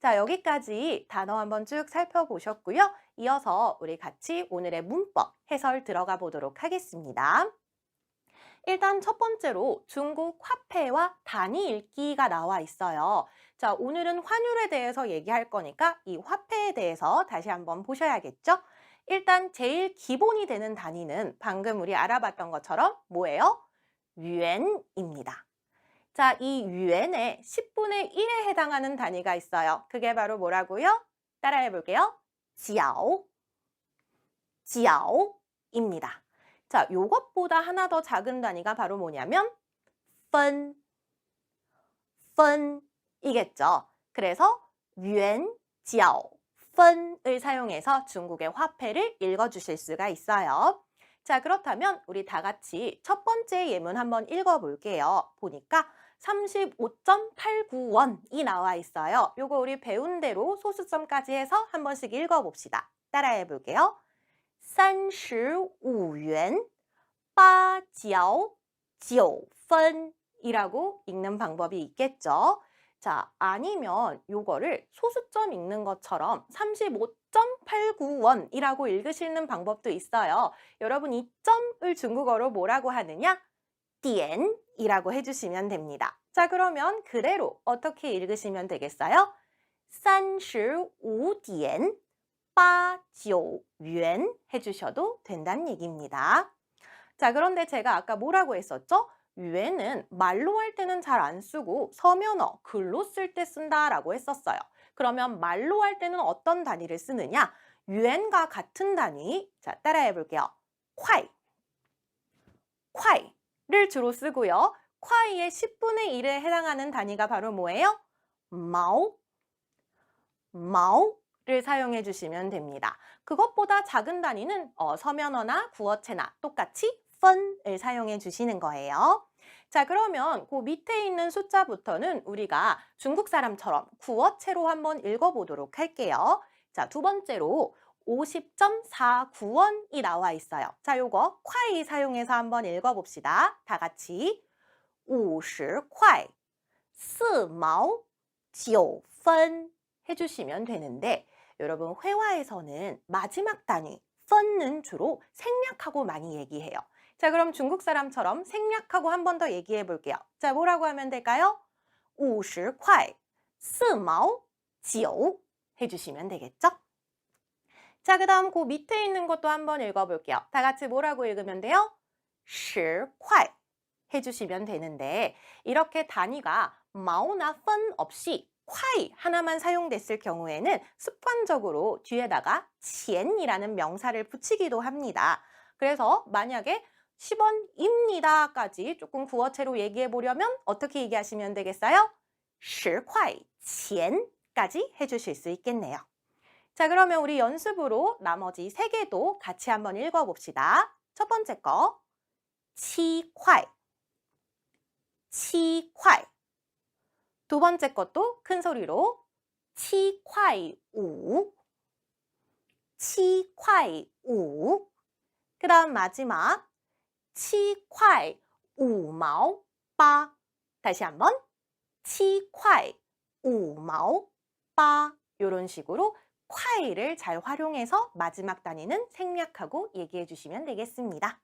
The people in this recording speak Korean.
자, 여기까지 단어 한번 쭉 살펴보셨고요. 이어서 우리 같이 오늘의 문법 해설 들어가 보도록 하겠습니다. 일단 첫 번째로 중국 화폐와 단위 읽기가 나와 있어요. 자, 오늘은 환율에 대해서 얘기할 거니까 이 화폐에 대해서 다시 한번 보셔야겠죠? 일단 제일 기본이 되는 단위는 방금 우리 알아봤던 것처럼 뭐예요? 유엔입니다. 자, 이 유엔의 10분의 1에 해당하는 단위가 있어요. 그게 바로 뭐라고요? 따라해 볼게요. 지아오. 지아오입니다. 자, 요것보다 하나 더 작은 단위가 바로 뭐냐면 펀. 펀이겠죠. 그래서 유엔, 지아오, 펀을 사용해서 중국의 화폐를 읽어 주실 수가 있어요. 자, 그렇다면 우리 다 같이 첫 번째 예문 한번 읽어볼게요. 보니까 35.89원이 나와 있어요. 요거 우리 배운 대로 소수점까지 해서 한 번씩 읽어봅시다. 따라해 볼게요. 35元 8角 9분 이라고 읽는 방법이 있겠죠. 자, 아니면 요거를 소수점 읽는 것처럼 35. 2.89원이라고 읽으시는 방법도 있어요. 여러분 이 점을 중국어로 뭐라고 하느냐? 디엔이라고 해주시면 됩니다. 자 그러면 그대로 어떻게 읽으시면 되겠어요? 35디엔 89元 해주셔도 된다는 얘기입니다. 자 그런데 제가 아까 뭐라고 했었죠? 유엔은 말로 할 때는 잘 안 쓰고 서면어, 글로 쓸 때 쓴다라고 했었어요. 그러면 말로 할 때는 어떤 단위를 쓰느냐? 유엔과 같은 단위. 자, 따라해 볼게요. 콰이. 콰이를 주로 쓰고요. 콰이의 10분의 1에 해당하는 단위가 바로 뭐예요? 마오. 마오 를 사용해 주시면 됩니다. 그것보다 작은 단위는 어, 서면어나 구어체나 똑같이 fun을 사용해 주시는 거예요. 자 그러면 그 밑에 있는 숫자부터는 우리가 중국 사람처럼 구어체로 한번 읽어보도록 할게요. 자 두 번째로 50.49원이 나와 있어요. 자 요거 콰이 사용해서 한번 읽어봅시다. 다 같이 50块 4毛 9분 해주시면 되는데 여러분 회화에서는 마지막 단위 펀는 주로 생략하고 많이 얘기해요. 자, 그럼 중국 사람처럼 생략하고 한 번 더 얘기해 볼게요. 자, 뭐라고 하면 될까요? 50块 4毛 9 해주시면 되겠죠? 자, 그 다음 그 밑에 있는 것도 한번 읽어볼게요. 다 같이 뭐라고 읽으면 돼요? 10块 해주시면 되는데 이렇게 단위가 마오나 펀 없이 콰이 하나만 사용됐을 경우에는 습관적으로 뒤에다가 치엔이라는 명사를 붙이기도 합니다. 그래서 만약에 10원입니다까지 조금 구어체로 얘기해 보려면 어떻게 얘기하시면 되겠어요? 10块 钱까지 해주실 수 있겠네요. 자, 그러면 우리 연습으로 나머지 세 개도 같이 한번 읽어봅시다. 첫 번째 거, 7块 7块 두 번째 것도 큰 소리로 7块5 7块5 그 다음 마지막 7块 5毛 8 다시 한번 7块 5毛 8 이런 식으로 콰이를 잘 활용해서 마지막 단위는 생략하고 얘기해 주시면 되겠습니다.